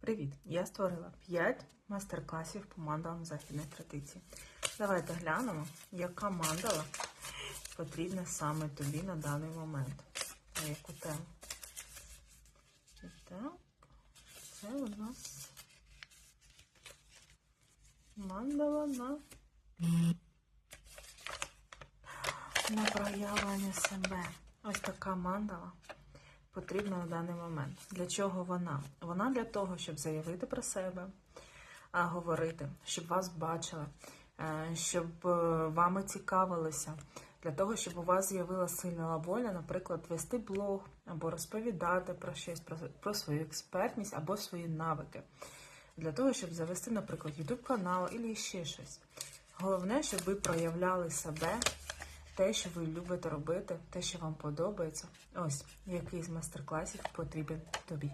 Привіт! Я створила 5 майстер-класів по мандалам західних традицій. Давайте глянемо, яка мандала потрібна саме тобі на даний момент. На яку тему. І так, це у нас мандала на, на проявлення себе. Ось така мандала потрібна на даний момент. Для чого вона? Вона для того, щоб заявити про себе, говорити, щоб вас бачили, е, щоб е, вами цікавилися, для того, щоб у вас з'явилася сильна воля, наприклад, вести блог або розповідати про щось, про, свою експертність або свої навики. Для того, щоб завести, наприклад, YouTube канал або ще щось. Головне, щоб ви проявляли себе, те, що ви любите робити, те, що вам подобається. Ось який з майстер-класів потрібен тобі.